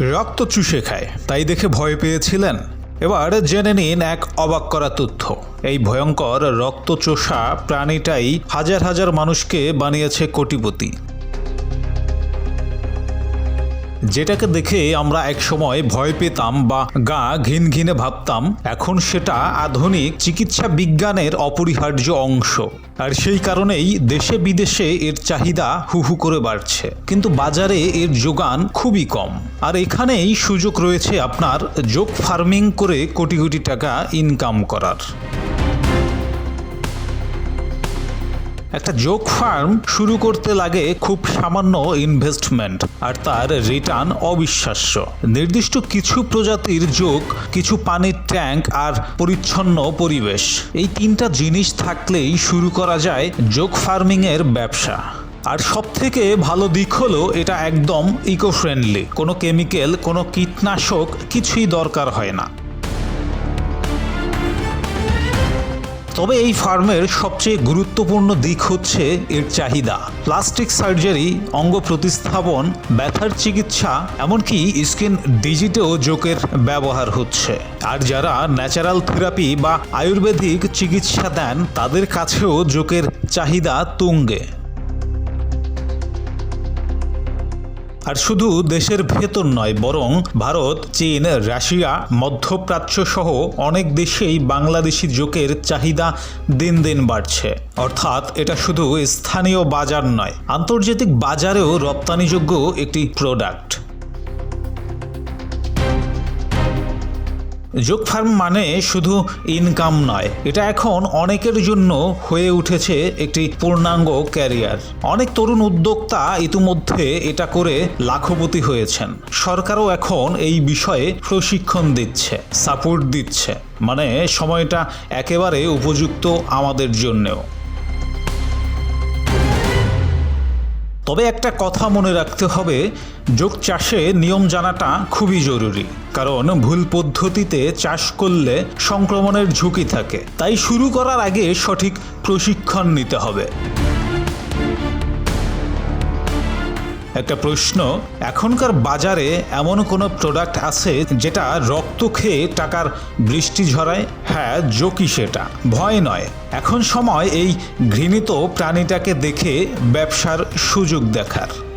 রক্ত চুষে খায়, তাই দেখে ভয় পেয়েছিলেন। এবার জেনে নিন এক অবাক করা তথ্য। এই ভয়ঙ্কর রক্তচোষা প্রাণীটাই হাজার হাজার মানুষকে বানিয়েছে কোটিপতি। যেটাকে দেখে আমরা একসময় ভয় পেতাম বা গা ঘিন ঘিনে ভাবতাম, এখন সেটা আধুনিক চিকিৎসা বিজ্ঞানের অপরিহার্য অংশ। আর সেই কারণেই দেশে বিদেশে এর চাহিদা হুহু করে বাড়ছে। কিন্তু বাজারে এর যোগান খুবই কম। আর এখানেই সুযোগ রয়েছে আপনার যোগ ফার্মিং করে কোটি কোটি টাকা ইনকাম করার। একটা যোগ ফার্ম শুরু করতে লাগে খুব সামান্য ইনভেস্টমেন্ট আর তার রিটার্ন অবিশ্বাস্য। নির্দিষ্ট কিছু প্রজাতির যোগ কিছু পানির ট্যাঙ্ক আর পরিচ্ছন্ন পরিবেশ, এই তিনটা জিনিস থাকলেই শুরু করা যায় যোগ ফার্মিং এর ব্যবসা। আর সব থেকে ভালো দিক হলো এটা একদম ইকো ফ্রেন্ডলি কোনো কেমিক্যাল কোনো কীটনাশক কিছুই দরকার হয় না। তবে এই ফার্মের সবচেয়ে গুরুত্বপূর্ণ দিক হচ্ছে এর চাহিদা। প্লাস্টিক সার্জারি, অঙ্গ প্রতিস্থাপন, ব্যথার চিকিৎসা, এমনকি স্কিন ডিজিটেও যোগের ব্যবহার হচ্ছে। আর যারা ন্যাচারাল থেরাপি বা আয়ুর্বেদিক চিকিৎসা দেন, তাদের কাছেও যোগের চাহিদা তুঙ্গে। আর শুধু দেশের ভেতর নয়, বরং ভারত, চীন, রাশিয়া, মধ্যপ্রাচ্য সহ অনেক দেশেই বাংলাদেশি জোকের চাহিদা দিন দিন বাড়ছে। অর্থাৎ এটা শুধু স্থানীয় বাজার নয়, আন্তর্জাতিক বাজারেও রপ্তানিযোগ্য একটি প্রোডাক্ট যোগ ফার্ম মানে শুধু ইনকাম নয়। এটা এখন অনেকের জন্য হয়ে উঠেছে একটি পূর্ণাঙ্গ ক্যারিয়ার অনেক তরুণ উদ্যোক্তা ইতিমধ্যে এটা করে লাখপতি হয়েছেন। সরকারও এখন এই বিষয়ে প্রশিক্ষণ দিচ্ছে সাপোর্ট দিচ্ছে। মানে সময়টা একেবারে উপযুক্ত আমাদের জন্যেও। তবে একটা কথা মনে রাখতে হবে, যোগ চাষে নিয়ম জানাটা খুবই জরুরি। কারণ ভুল পদ্ধতিতে চাষ করলে সংক্রমণের ঝুঁকি থাকে। তাই শুরু করার আগে সঠিক প্রশিক্ষণ নিতে হবে। একটা প্রশ্ন, এখনকার বাজারে এমন কোনো প্রোডাক্ট আছে যেটা রক্ত খেয়ে টাকার বৃষ্টি ঝরায়? হ্যাঁ জোকি সেটা। ভয় নয়। এখন সময় এই ঘৃণিত প্রাণীটাকে দেখে ব্যবসার সুযোগ দেখার।